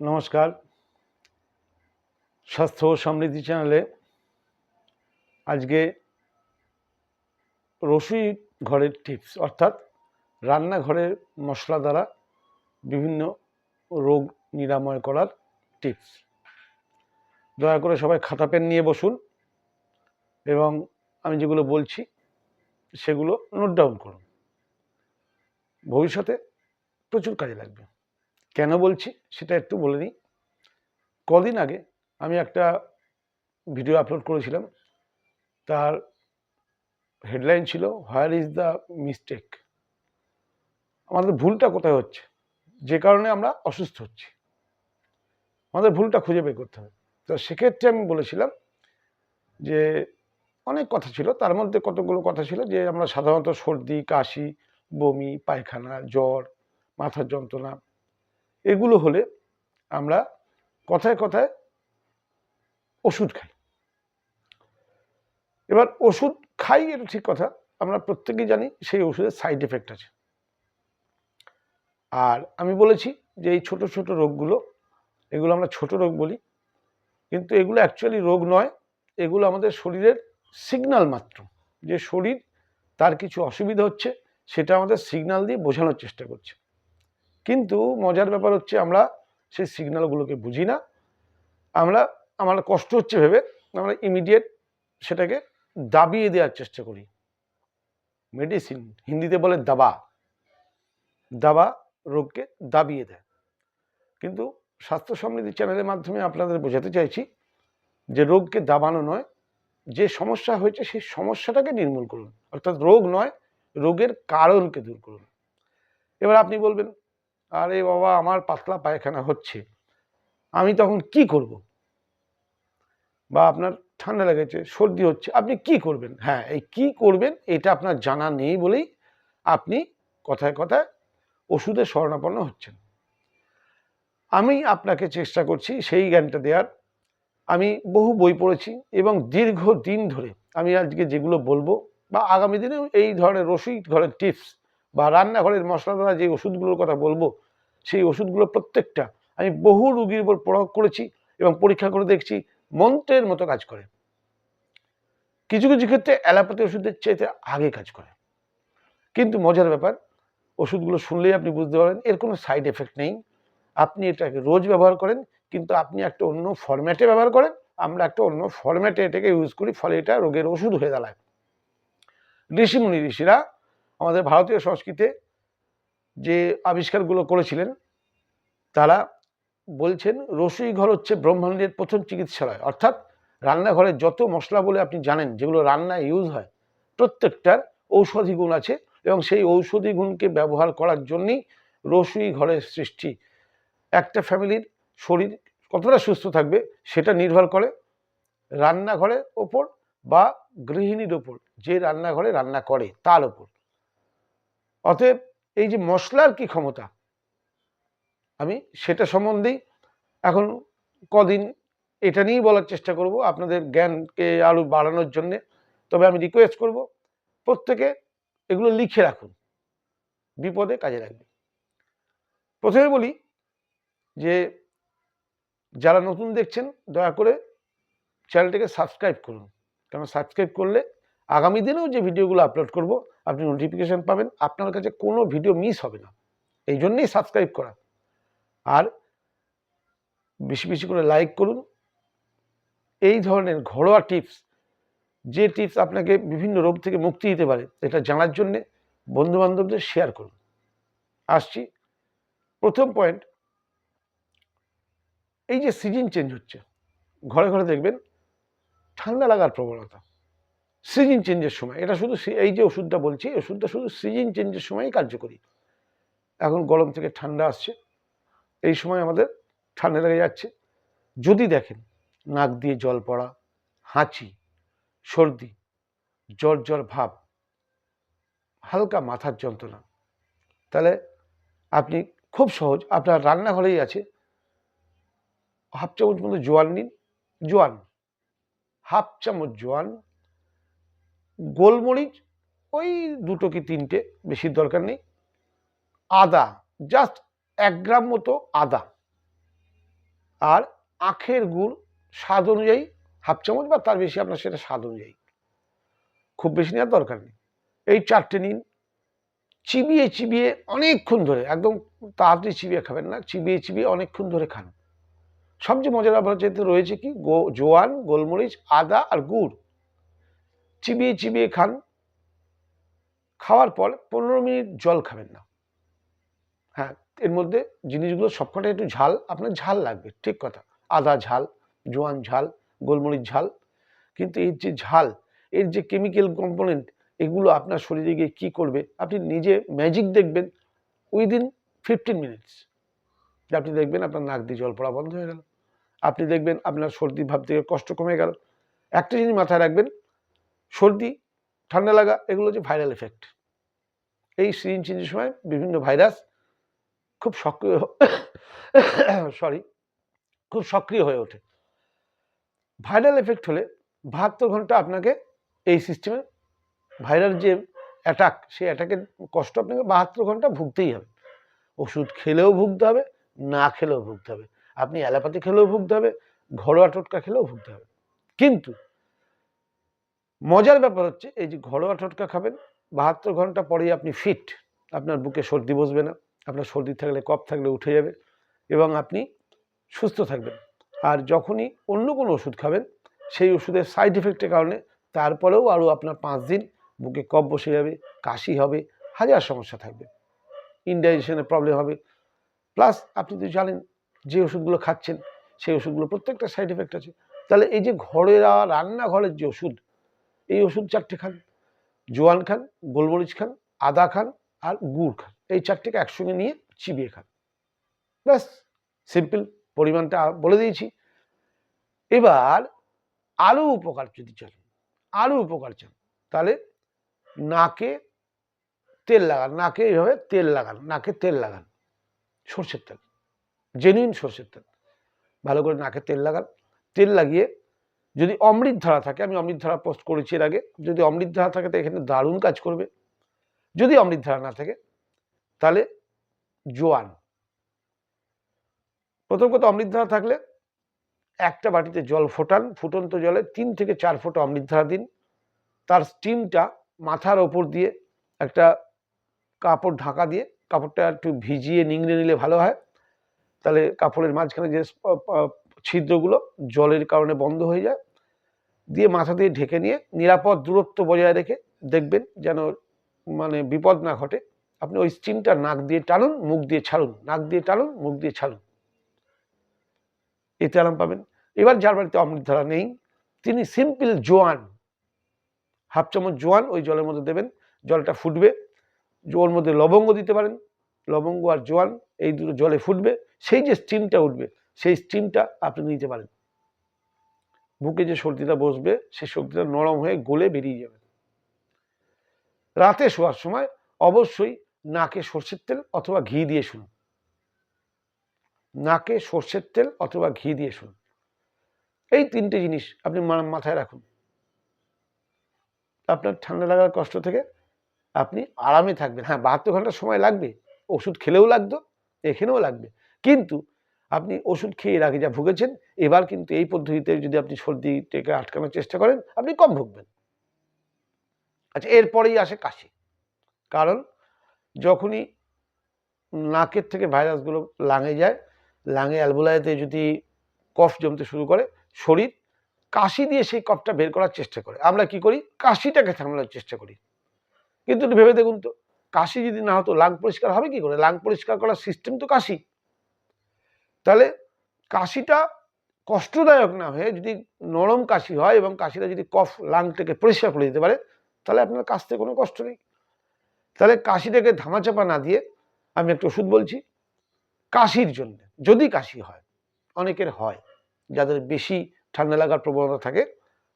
নমস্কার। স্বাস্থ্য ও সমৃদ্ধি চ্যানেলে আজকে রসুই ঘরের টিপস, অর্থাৎ রান্নাঘরের মশলা দ্বারা বিভিন্ন রোগ নিরাময় করার টিপস। দয়া করে সবাই খাতা পেন নিয়ে বসুন এবং আমি যেগুলো বলছি সেগুলো নোট ডাউন করুন। ভবিষ্যতে প্রচুর কাজে লাগবে। কেন বলছি সেটা একটু বলে নিই কদিন আগে আমি একটা ভিডিও আপলোড করেছিলাম। তার হেডলাইন ছিল হোয়ার ইজ দ্য মিস্টেক আমাদের ভুলটা কোথায় হচ্ছে? যে কারণে আমরা অসুস্থ হচ্ছি। আমাদের ভুলটা খুঁজে বের করতে হবে। তো সেক্ষেত্রে আমি বলেছিলাম যে, অনেক কথা ছিল। তার মধ্যে কতগুলো কথা ছিল যে, আমরা সাধারণত সর্দি, কাশি, বমি, পায়খানা, জ্বর, মাথার যন্ত্রণা এগুলো হলে আমরা কথায় কথায় ওষুধ খাই। এবার ওষুধ খাই এটা ঠিক কথা, আমরা প্রত্যেকেই জানি সেই ওষুধের সাইড এফেক্ট আছে। আর আমি বলেছি যে এই ছোট ছোট রোগগুলো, এগুলো আমরা ছোট রোগ বলি, কিন্তু এগুলো অ্যাকচুয়ালি রোগ নয়, এগুলো আমাদের শরীরের সিগন্যাল মাত্র। যে শরীর তার কিছু অসুবিধা হচ্ছে, সেটা আমাদের সিগন্যাল দিয়ে বোঝানোর চেষ্টা করছে। কিন্তু মজার ব্যাপার হচ্ছে আমরা সেই সিগন্যালগুলোকে বুঝি না। আমরা, আমার কষ্ট হচ্ছে ভেবে আমরা ইমিডিয়েট সেটাকে দাবিয়ে দেওয়ার চেষ্টা করি। মেডিসিন হিন্দিতে বলে দাবা। দাবা রোগকে দাবিয়ে দেয়। কিন্তু স্বাস্থ্য সমৃদ্ধি চ্যানেলের মাধ্যমে আপনাদের বোঝাতে চাইছি যে রোগকে দাবানো নয়, যে সমস্যা হয়েছে সেই সমস্যাটাকে নির্মূল করুন। অর্থাৎ রোগ নয়, রোগের কারণকে দূর করুন। এবার আপনি বলবেন আরে বাবা, আমার পাতলা পায়খানা হচ্ছে। আমি তখন কি করব? বা আপনার ঠান্ডা লেগেছে, সর্দি হচ্ছে, আপনি কি করবেন? হ্যাঁ এই কি করবেন এটা আপনার জানা নেই বলেই আপনি কথায় কথায় ওষুধের শরণাপন্ন হচ্ছেন। আমি আপনাকে চেষ্টা করছি সেই জ্ঞানটা দেওয়ার। আমি বহু বই পড়েছি এবং দীর্ঘ দিন ধরে আমি আজকে যেগুলো বলব বা আগামী দিনেও এই ধরনের রসুই ঘরের টিপস বা রান্নাঘরের মশলা দ্বারা যে ওষুধগুলোর কথা বলব, সেই ওষুধগুলো প্রত্যেকটা আমি বহু রুগীর উপর প্রয়োগ করেছি এবং পরীক্ষা করে দেখছি, মন্ত্রের মতো কাজ করে। কিছু কিছু ক্ষেত্রে অ্যালোপ্যাথি ওষুধের চাইতে আগে কাজ করে। কিন্তু মজার ব্যাপার, ওষুধগুলো শুনলেই আপনি বুঝতে পারেন এর কোনো সাইড এফেক্ট নেই। আপনি এটাকে রোজ ব্যবহার করেন, কিন্তু আপনি একটা অন্য ফরম্যাটে ব্যবহার করেন, আমরা একটা অন্য ফরম্যাটে এটাকে ইউজ করি, ফলে এটা রোগের ওষুধ হয়ে দাঁড়ায়। ঋষিমুনি ঋষিরা আমাদের ভারতীয় সংস্কৃতে যে আবিষ্কারগুলো করেছিলেন, তারা বলছেন রসুই ঘর হচ্ছে ব্রহ্মাণ্ডের প্রথম চিকিৎসালয়। অর্থাৎ রান্নাঘরে যত মশলা বলে আপনি জানেন, যেগুলো রান্নায় ইউজ হয়, প্রত্যেকটার ঔষধি গুণ আছে এবং সেই ঔষধি গুণকে ব্যবহার করার জন্যই রসুই ঘরের সৃষ্টি। একটা ফ্যামিলির শরীর কতটা সুস্থ থাকবে সেটা নির্ভর করে রান্নাঘরের ওপর বা গৃহিণীর ওপর, যে রান্নাঘরে রান্না করে তার ওপর। অতএব এই যে মশলার কি ক্ষমতা? আমি সেটা সম্বন্ধেই এখন কদিন এটা নিয়েই বলার চেষ্টা করব আপনাদের জ্ঞানকে আরও বাড়ানোর জন্যে। তবে আমি রিকোয়েস্ট করব প্রত্যেকে এগুলো লিখে রাখুন। বিপদে কাজে লাগবে। প্রথমে বলি যে যারা নতুন দেখছেন, দয়া করে চ্যানেলটিকে সাবস্ক্রাইব করুন। কারণ সাবস্ক্রাইব করলে আগামী দিনেও যে ভিডিওগুলো আপলোড করব আপনি নোটিফিকেশান পাবেন, আপনার কাছে কোনো ভিডিও মিস হবে না। এই জন্যেই সাবস্ক্রাইব করা। আর বেশি বেশি করে লাইক করুন। এই ধরনের ঘরোয়া টিপস যে টিপস আপনাকে বিভিন্ন রোগ থেকে মুক্তি দিতে পারে, এটা জানার জন্যে বন্ধুবান্ধবদের শেয়ার করুন। আসছি। প্রথম পয়েন্ট এই যে সিজন চেঞ্জ হচ্ছে, ঘরে ঘরে দেখবেন ঠান্ডা লাগার প্রবণতা। সিজন চেঞ্জের সময়। এটা শুধু এই যে ওষুধটা বলছি ওষুধটা শুধু সিজন চেঞ্জের সময়ই কার্যকরী। এখন গরম থেকে ঠান্ডা আসছে। এই সময় আমাদের ঠান্ডা লেগে যাচ্ছে। যদি দেখেন নাক দিয়ে জল পড়া, হাঁচি, সর্দি, জ্বর জ্বর ভাব, হালকা মাথার যন্ত্রণা, তাহলে আপনি খুব সহজ, আপনার রান্নাঘরেই আছে। হাফ চামচ মতো জোয়ান নিন। জোয়ান, হাফ চামচ জোয়ান গোলমরিচ, ওই দুটো কি তিনটে বেশি দরকার নেই। আদা জাস্ট এক গ্রাম মতো আদা। আর আখের গুড় স্বাদ অনুযায়ী হাফ চামচ বা তার বেশি আপনার সেটা স্বাদ অনুযায়ী। খুব বেশি নেওয়ার দরকার নেই। এই চারটে নিন। চিবিয়ে চিবিয়ে অনেকক্ষণ ধরে, একদম তাড়াতাড়ি চিবিয়ে খাবেন না, চিবিয়ে চিবিয়ে অনেকক্ষণ ধরে খান। সবচেয়ে মজার ব্যাপার যেতে রয়েছে কি, গো, জোয়ান, গোলমরিচ, আদা আর গুড়। চিবিয়ে চিবিয়ে খান। খাওয়ার পর পনেরো মিনিট জল খাবেন না। হ্যাঁ এর মধ্যে জিনিসগুলো সবকটা একটু ঝাল, আপনার ঝাল লাগবে, ঠিক কথা। আদা ঝাল, জোয়ান ঝাল, গোলমরিচ ঝাল। কিন্তু এর যে ঝাল, এর যে কেমিক্যাল কম্পোনেন্ট এগুলো আপনার শরীরে গিয়ে কী করবে? আপনি নিজে ম্যাজিক দেখবেন উইদিন ফিফটিন মিনিটস আপনি দেখবেন আপনার নাক দিয়ে জল পড়া বন্ধ হয়ে গেল। আপনি দেখবেন আপনার সর্দি ভাব থেকে কষ্ট কমে গেল। একটা জিনিস মাথায় রাখবেন সর্দি, ঠান্ডা লাগা, এগুলো হচ্ছে ভাইরাল এফেক্ট এই সিজন চেঞ্জের সময় বিভিন্ন ভাইরাস খুব সক্রিয় সরি খুব সক্রিয় হয়ে ওঠে। ভাইরাল এফেক্ট হলে বাহাত্তর ঘণ্টা আপনাকে এই সিস্টেমে ভাইরাল যে অ্যাটাক সেই অ্যাটাকের কষ্ট আপনাকে বাহাত্তর ঘণ্টা ভুগতেই হবে। ওষুধ খেলেও ভুগতে হবে, না খেলেও ভুগতে হবে। আপনি অ্যালোপ্যাথি খেলেও ভুগতে হবে, ঘরোয়া টোটকা খেলেও ভুগতে হবে। কিন্তু মজার ব্যাপার হচ্ছে, এই যে ঘরোয়া টোটকা খাবেন, বাহাত্তর ঘণ্টা পরেই আপনি ফিট আপনার বুকে সর্দি বসবে না, আপনার সর্দি থাকলে, কফ থাকলে উঠে যাবে এবং আপনি সুস্থ থাকবেন। আর যখনই অন্য কোনো ওষুধ খাবেন, সেই ওষুধের সাইড এফেক্টের কারণে তারপরেও আরও আপনার পাঁচ দিন বুকে কফ বসে যাবে, কাশি হবে, হাজার সমস্যা থাকবে। ইনডাইজেশনের প্রবলেম হবে। প্লাস আপনি তো জানেন যে ওষুধগুলো খাচ্ছেন, সেই ওষুধগুলো প্রত্যেকটা সাইড এফেক্ট আছে। তাহলে এই যে ঘরেরা, রান্নাঘরের যে ওষুধ এই ওষুধ চারটে খান, জোয়ান খান, গোলমরিচ খান, আদা খান আর গুড় খান। এই চারটেকে একসঙ্গে নিয়ে চিবিয়ে খান। ব্যাস, সিম্পল পরিমাণটা বলে দিয়েছি। এবার আরও উপকার যদি চান আরও উপকার চান, তাহলে নাকে তেল লাগান, নাকে এইভাবে তেল লাগান, নাকে তেল লাগান, সর্ষের তেল জেনুইন সর্ষের তেল। ভালো করে নাকে তেল লাগান, তেল লাগিয়ে যদি অমৃত ধারা থাকে, আমি অমৃত ধারা পোস্ট করেছি এর আগে, যদি অমৃত ধারা থাকে, তো এখানে দারুণ কাজ করবে। যদি অমৃত ধারা না থাকে, তাহলে জোয়ান। প্রথম কথা, অমৃত ধারা থাকলে একটা বাটিতে জল ফোটান, ফুটন্ত জলে তিন থেকে চার ফোঁটা অমৃত ধারা দিন। তার স্টিমটা মাথার ওপর দিয়ে একটা কাপড় ঢাকা দিয়ে, কাপড়টা একটু ভিজিয়ে নিংড়ে নিলে ভালো হয়। তাহলে কাপড়ের মাঝখানে যে ছিদ্রগুলো জলের কারণে বন্ধ হয়ে যায়। দিয়ে মাথা দিয়ে ঢেকে নিয়ে নিরাপদ দূরত্ব বজায় রেখে দেখবেন যেন মানে বিপদ না ঘটে। আপনি ওই স্টিমটা নাক দিয়ে টানুন, মুখ দিয়ে ছাড়ুন। নাক দিয়ে টানুন, মুখ দিয়ে ছাড়ুন। এতে আরাম পাবেন। এবার যার বাড়িতে অমৃতধারা নেই, তিনি সিম্পল জোয়ান। হাফ চামচ জোয়ান ওই জলের মধ্যে দেবেন। জলটা ফুটবে। ওর মধ্যে লবঙ্গ দিতে পারেন। লবঙ্গ আর জোয়ান এই দুটো জলে ফুটবে। সেই যে স্টিমটা উঠবে সেই স্টিমটা আপনি নিতে পারেন। বুকে যে সর্দিটা বসবে, সেই সর্দিটা নরম হয়ে গলে বেরিয়ে যাবে। রাতে শোয়ার সময় অবশ্যই নাকে সর্ষের তেল অথবা ঘি দিয়ে শুনুন। নাকে সর্ষের তেল অথবা ঘি দিয়ে শুনুন। এই তিনটে জিনিস আপনি মাথায় রাখুন। আপনার ঠান্ডা লাগার কষ্ট থেকে আপনি আরামে থাকবেন। হ্যাঁ বাহাত্তর ঘণ্টা সময় লাগবে। ওষুধ খেলেও লাগতো, এখানেও লাগবে। কিন্তু আপনি ওষুধ খেয়ে এর আগে যা ভুগেছেন, এবার কিন্তু এই পদ্ধতিতে যদি আপনি সর্দিটাকে আটকানোর চেষ্টা করেন, আপনি কম ভুগবেন। আচ্ছা এরপরেই আসে কাশি। কারণ যখনই নাকের থেকে ভাইরাসগুলো লাঙে যায়, লাঙে অ্যালবোলাইতে যদি কফ জমতে শুরু করে, শরীর কাশি দিয়ে সেই কফটা বের করার চেষ্টা করে। আমরা কি করি? কাশিটাকে থামানোর চেষ্টা করি। কিন্তু ভেবে দেখুন তো, কাশি যদি না হতো, লাং পরিষ্কার হবে কি করে? লাং পরিষ্কার করার সিস্টেম তো কাশি। তাহলে কাশিটা কষ্টদায়ক না হয়ে যদি নরম কাশি হয় এবং কাশিটা যদি কফ লাংটাকে পরিষ্কার করে দিতে পারে, তাহলে আপনার কাশতে কোনো কষ্ট নেই। তাহলে কাশিটাকে ধামাচাপা না দিয়ে আমি একটা ওষুধ বলছি, কাশির জন্য। যদি কাশি হয়, অনেকের হয়, যাদের বেশি ঠান্ডা লাগার প্রবণতা থাকে,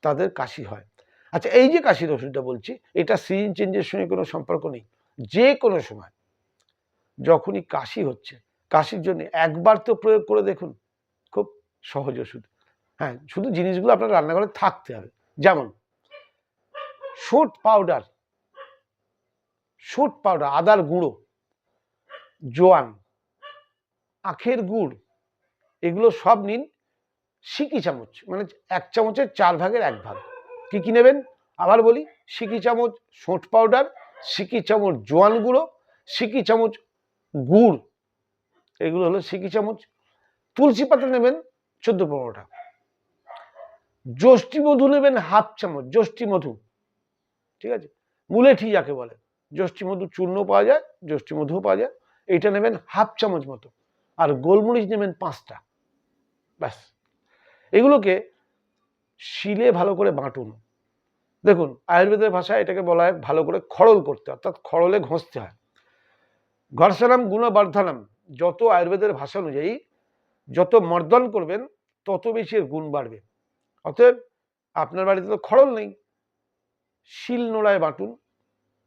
তাদের কাশি হয়। আচ্ছা এই যে কাশির ওষুধটা বলছি, এটা সিজন চেঞ্জের সঙ্গে কোনো সম্পর্ক নেই। যে কোনো সময়, যখনই কাশি হচ্ছে কাশির জন্য একবার তো প্রয়োগ করে দেখুন, খুব সহজ ওষুধ। হ্যাঁ শুধু জিনিসগুলো আপনার রান্নাঘরে থাকতে হবে। যেমন শুট পাউডার শুট পাউডার, আদার গুঁড়ো, জোয়ান, আখের গুড়, এগুলো সব নিন সিকি চামচ মানে এক চামচের চার ভাগের এক ভাগ। কি কি নেবেন? আবার বলি, সিকি চামচ সোঁট পাউডার, সিকি চামচ জোয়ান গুঁড়ো, সিকি চামচ গুড়। এগুলো হলো সিকি চামচ, তুলসী পাতা নেবেন চোদ্দ পনেরোটা। যষ্টি মধু নেবেন হাফ চামচ যষ্টি মধু, ঠিক আছে? মুলেঠি যাকে বলে যষ্টি মধু চূর্ণ পাওয়া যায় যষ্টি মধুও পাওয়া যায়, এইটা নেবেন হাফ চামচ মতো। আর গোলমরিচ নেবেন পাঁচটা, ব্যাস। এগুলোকে শিলে ভালো করে বাঁটুন। দেখুন, আয়ুর্বেদের ভাষায় এটাকে বলা হয় ভালো করে খড়ল করতে, অর্থাৎ খড়লে ঘষতে হয়। ঘর্ষণাম গুণবর্ধনাম যত আয়ুর্বেদের ভাষা অনুযায়ী যত মর্দন করবেন, তত বেশি এর গুণ বাড়বে। অতএব আপনার বাড়িতে তো খড়ল নেই। শিল নোড়ায় বাটুন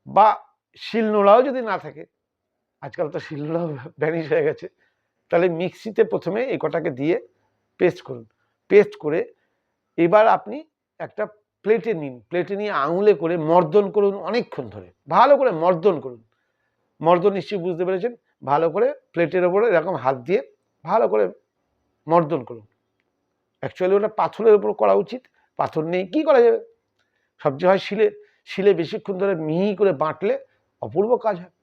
বা শিল নোড়াও যদি না থাকে, আজকাল তো শিল নোড়াও হয়ে গেছে, তাহলে মিক্সিতে প্রথমে এই কটাকে দিয়ে পেস্ট করুন। পেস্ট করে এবার আপনি একটা প্লেটে নিন। প্লেটে নিয়ে আঙুলে করে মর্দন করুন অনেকক্ষণ ধরে। ভালো করে মর্দন করুন। মর্দন নিশ্চয়ই বুঝতে পেরেছেন? ভালো করে প্লেটের ওপরে এরকম হাত দিয়ে ভালো করে মর্দন করুন। অ্যাকচুয়ালি ওটা পাথরের উপর করা উচিত। পাথর নেই কি করা যাবে? সবচেয়ে হয় শিলে শিলে বেশিক্ষণ ধরে মিহি করে বাঁটলে অপূর্ব কাজ হয়।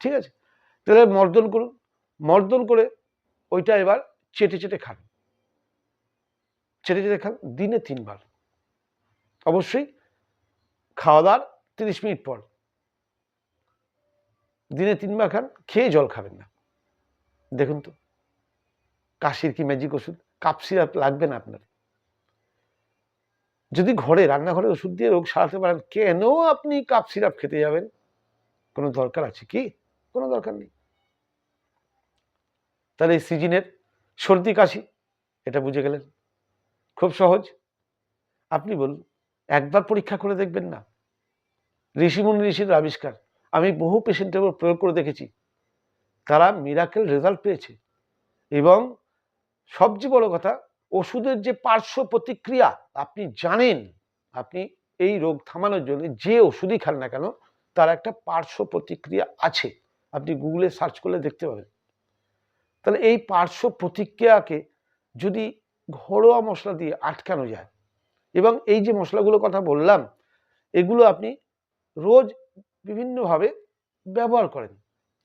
ঠিক আছে? তাহলে মর্দন করুন। মর্দন করে ওইটা এবার চেটে চেটে খান। চেটে চেটে খান দিনে তিনবার। অবশ্যই খাওয়া দাওয়ার তিরিশ মিনিট পর। দিনে তিনবার খান, খেয়ে জল খাবেন না। দেখুন তো, কাশির কি ম্যাজিক ওষুধ? কাপ সিরাপ লাগবে না আপনার। যদি ঘরে, রান্নাঘরে ওষুধ দিয়ে রোগ সারাতে পারেন, কেন আপনি কাপ সিরাপ খেতে যাবেন? কোনো দরকার আছে কি? কোনো দরকার নেই। তাহলে এই সিজনের সর্দি, কাশি, এটা বুঝে গেলেন। খুব সহজ। আপনি বলুন, একবার পরীক্ষা করে দেখবেন না। ঋষিমুনি ঋষির আবিষ্কার। আমি বহু পেশেন্টের উপর প্রয়োগ করে দেখেছি। তারা মিরাকেল রেজাল্ট পেয়েছে এবং সবচেয়ে বড় কথা, ওষুধের যে পার্শ্ব প্রতিক্রিয়া আপনি জানেন, আপনি এই রোগ থামানোর জন্য যে ওষুধই খান না কেন, তার একটা পার্শ্ব প্রতিক্রিয়া আছে। আপনি গুগলে সার্চ করলে দেখতে পাবেন। তাহলে এই পার্শ্ব প্রতিক্রিয়াকে যদি ঘরোয়া মশলা দিয়ে আটকানো যায় এবং এই যে মশলাগুলোর কথা বললাম, এগুলো আপনি রোজ বিভিন্নভাবে ব্যবহার করেন।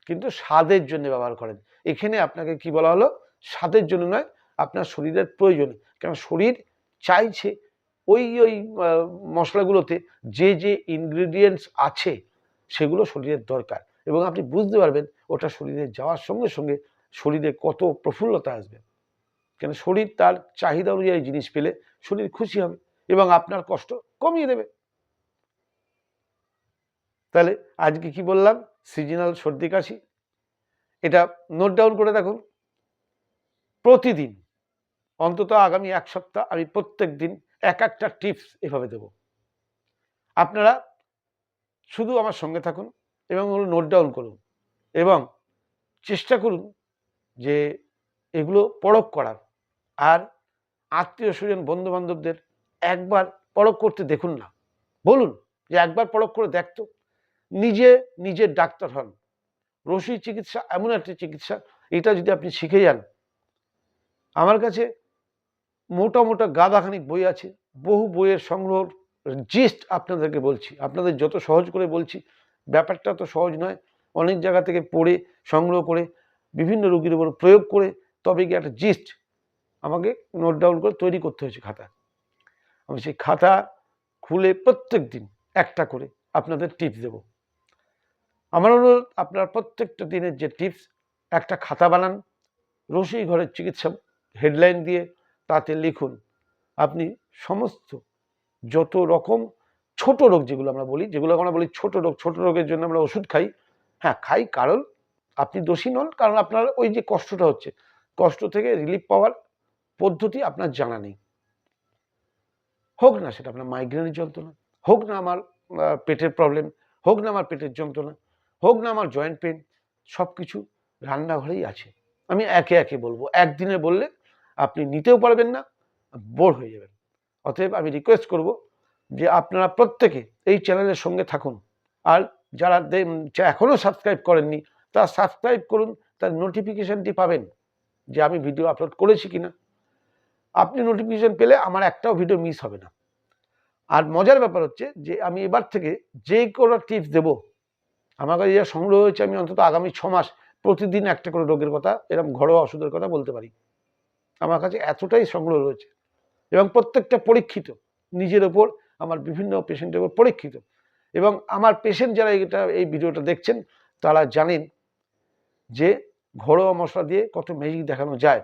কিন্তু স্বাদের জন্য ব্যবহার করেন। এখানে আপনাকে কি বলা হলো? স্বাদের জন্য নয়, আপনার শরীরের প্রয়োজন। কারণ শরীর চাইছে ওই ওই মশলাগুলোতে যে যে ইনগ্রিডিয়েন্টস আছে, সেগুলো শরীরের দরকার। এবং আপনি বুঝতে পারবেন ওটা শরীরে যাওয়ার সঙ্গে সঙ্গে শরীরে কত প্রফুল্লতা আসবে। কেন শরীর তার চাহিদা অনুযায়ী জিনিস পেলে শরীর খুশি হবে এবং আপনার কষ্ট কমিয়ে দেবে। তাহলে আজকে কি বললাম? সিজনাল সর্দি কাশি। এটা নোট ডাউন করে দেখুন। প্রতিদিন, অন্তত আগামী এক সপ্তাহ আমি প্রত্যেক দিন এক একটা টিপস এভাবে দেব। আপনারা শুধু আমার সঙ্গে থাকুন এবং ওগুলো নোট ডাউন করুন এবং চেষ্টা করুন যে এগুলো পরখ করার। আর আত্মীয় স্বজন বন্ধু বান্ধবদের একবার পরখ করতে দেখুন না। বলুন যে একবার পরখ করে দেখতো। নিজে নিজের ডাক্তার হন। রশি চিকিৎসা এমন একটা চিকিৎসা, এটা যদি আপনি শিখে যান, আমার কাছে মোটা মোটা গাদাখানিক বই আছে, বহু বইয়ের সংগ্রহ জিস্ট আপনাদেরকে বলছি, আপনাদের যত সহজ করে বলছি, ব্যাপারটা তো সহজ নয়, অনেক জায়গা থেকে পড়ে, সংগ্রহ করে, বিভিন্ন রোগীর উপর প্রয়োগ করে, তবে গিয়ে একটা জিস্ট আমাকে নোট ডাউন করে তৈরি করতে হয়েছে খাতা। আমি সেই খাতা খুলে প্রত্যেক দিন একটা করে আপনাদের টিপস দেব। আমার অনুরোধ, আপনার প্রত্যেকটা দিনের যে টিপস একটা খাতা বানান রসই ঘরের চিকিৎসা হেডলাইন দিয়ে তাতে লিখুন। আপনি সমস্ত যত রকম ছোট রোগ যেগুলো আমরা বলি, যেগুলো আমরা বলি ছোট রোগ, ছোট রোগের জন্য আমরা ওষুধ খাই হ্যাঁ খাই কারণ আপনি দোষী নন, কারণ আপনার ওই যে কষ্টটা হচ্ছে, কষ্ট থেকে রিলিফ পাওয়ার পদ্ধতি আপনার জানা নেই। হোক না সেটা আপনার মাইগ্রেনের যন্ত্রণা, হোক না আমার পেটের প্রবলেম হোক না আমার পেটের যন্ত্রণা হোক না আমার জয়েন্ট পেন সব কিছু রান্নাঘরেই আছে। আমি একে একে বলব। একদিনে বললে আপনি নিতেও পারবেন না বোর হয়ে যাবেন। অতএব আমি রিকোয়েস্ট করব যে আপনারা প্রত্যেকে এই চ্যানেলের সঙ্গে থাকুন। আর যারা এখনও সাবস্ক্রাইব করেননি তারা সাবস্ক্রাইব করুন, তার নোটিফিকেশানটি পাবেন যে আমি ভিডিও আপলোড করেছি কিনা। আপনি নোটিফিকেশন পেলে আমার একটাও ভিডিও মিস হবে না। আর মজার ব্যাপার হচ্ছে যে আমি এবার থেকে যে কোনো টিপস দেব আমার কাছে যা সংগ্রহ হয়েছে, আমি অন্তত আগামী ছ মাস প্রতিদিন একটা করে রোগের কথা এরকম ঘরোয়া ওষুধের কথা বলতে পারি। আমার কাছে এতটাই সংগ্রহ রয়েছে এবং প্রত্যেকটা পরীক্ষিত, নিজের ওপর, আমার বিভিন্ন পেশেন্টের ওপর পরীক্ষিত। এবং আমার পেশেন্ট যারা এটা, এই ভিডিওটা দেখছেন, তারা জানেন যে ঘরোয়া মশলা দিয়ে কত ম্যাজিক দেখানো যায়।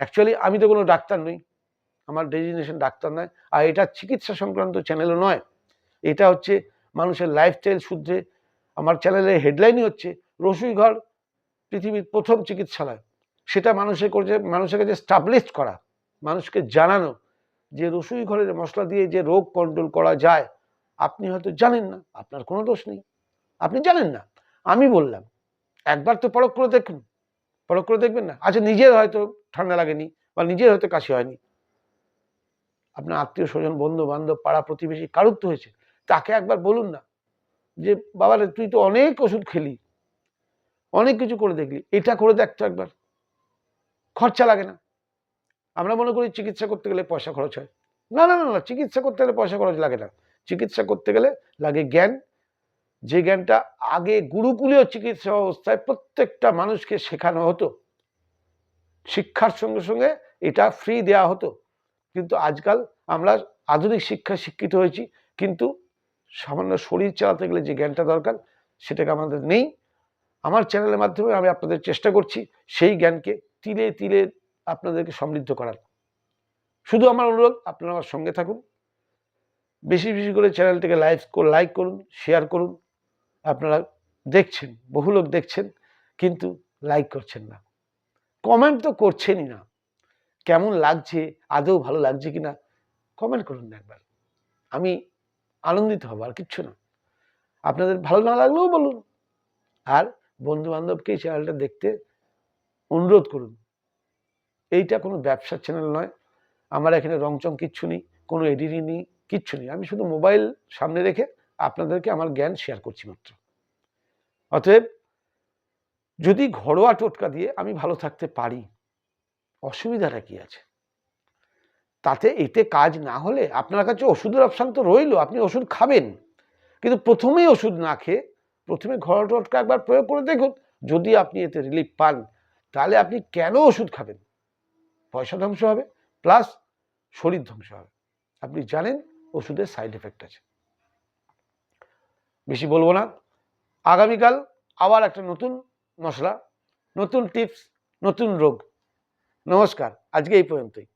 অ্যাকচুয়ালি আমি তো কোনো ডাক্তার নই, আমার ডেজিনেশন ডাক্তার নয়, আর এটা চিকিৎসা সংক্রান্ত চ্যানেলও নয়। এটা হচ্ছে মানুষের লাইফস্টাইল শুদ্ধে আমার চ্যানেলের হেডলাইনই হচ্ছে, রসুই ঘর পৃথিবীর প্রথম চিকিৎসালয়। সেটা মানুষের করছে মানুষের কাছে স্টাবলিশ করা, মানুষকে জানানো যে রসুই ঘরের মশলা দিয়ে যে রোগ কন্ট্রোল করা যায়, আপনি হয়তো জানেন না, আপনার কোনো দোষ নেই। আপনি জানেন না। আমি বললাম, একবার তো পরখ করে দেখুন, পরখ করে দেখবেন না। আচ্ছা নিজের হয়তো ঠান্ডা লাগেনি বা নিজের হয়তো কাশি হয়নি। আপনার আত্মীয় স্বজন বন্ধু বান্ধব পাড়া প্রতিবেশী কারুর তো হয়েছে? তাকে একবার বলুন না। যে বাবা তুই তো অনেক ওষুধ খেলি। অনেক কিছু করে দেখলি। এটা করে দেখ তো একবার। খরচা লাগে না। আমরা মনে করি চিকিৎসা করতে গেলে পয়সা খরচ হয়। না না না না, চিকিৎসা করতে গেলে পয়সা খরচ লাগে না। চিকিৎসা করতে গেলে লাগে জ্ঞান। যে জ্ঞানটা আগে গুরুকুলীয় চিকিৎসা অবস্থায় প্রত্যেকটা মানুষকে শেখানো হতো। শিক্ষার সঙ্গে সঙ্গে এটা ফ্রি দেওয়া হতো। কিন্তু আজকাল আমরা আধুনিক শিক্ষায় শিক্ষিত হয়েছি। কিন্তু সামান্য শরীর চালাতে গেলে যে জ্ঞানটা দরকার, সেটাকে আমাদের নেই। আমার চ্যানেলের মাধ্যমে আমি আপনাদের চেষ্টা করছি সেই জ্ঞানকে তিলে তিলে আপনাদেরকে সমৃদ্ধ করার। শুধু আমার অনুরোধ, আপনারা আমার সঙ্গে থাকুন। বেশি বেশি করে চ্যানেলটিকে লাইক লাইক করুন, শেয়ার করুন। আপনারা দেখছেন, বহু লোক দেখছেন, কিন্তু লাইক করছেন না। কমেন্ট তো করছেনই না। কেমন লাগছে, আদৌ ভালো লাগছে কি না কমেন্ট করুন না একবার। আমি আনন্দিত হব, আর কিচ্ছু না। আপনাদের ভালো না লাগলেও বলুন। আর বন্ধু বান্ধবকে এই চ্যানেলটা দেখতে অনুরোধ করুন। এইটা কোনো ব্যবসার চ্যানেল নয়। আমার এখানে রংচং কিচ্ছু নেই, কোনো এডিটিং নেই, কিচ্ছু নেই। আমি শুধু মোবাইল সামনে রেখে আপনাদেরকে আমার জ্ঞান শেয়ার করছি মাত্র। অতএব যদি ঘরোয়া টোটকা দিয়ে আমি ভালো থাকতে পারি, অসুবিধাটা কি আছে? তাতে এতে কাজ না হলে আপনার কাছে ওষুধের অপশান তো রইল, আপনি ওষুধ খাবেন। কিন্তু প্রথমেই ওষুধ না খেয়ে প্রথমে ঘরোয়া টোটকা একবার প্রয়োগ করে দেখুন। যদি আপনি এতে রিলিফ পান, তাহলে আপনি কেন ওষুধ খাবেন? পয়সা ধ্বংস হবে প্লাস শরীর ধ্বংস হবে। আপনি জানেন ওষুধের সাইড এফেক্ট আছে। বেশি বলব না। আগামীকাল আবার একটা নতুন মশলা, নতুন টিপস নতুন রোগ। নমস্কার, আজকে এই পর্যন্তই।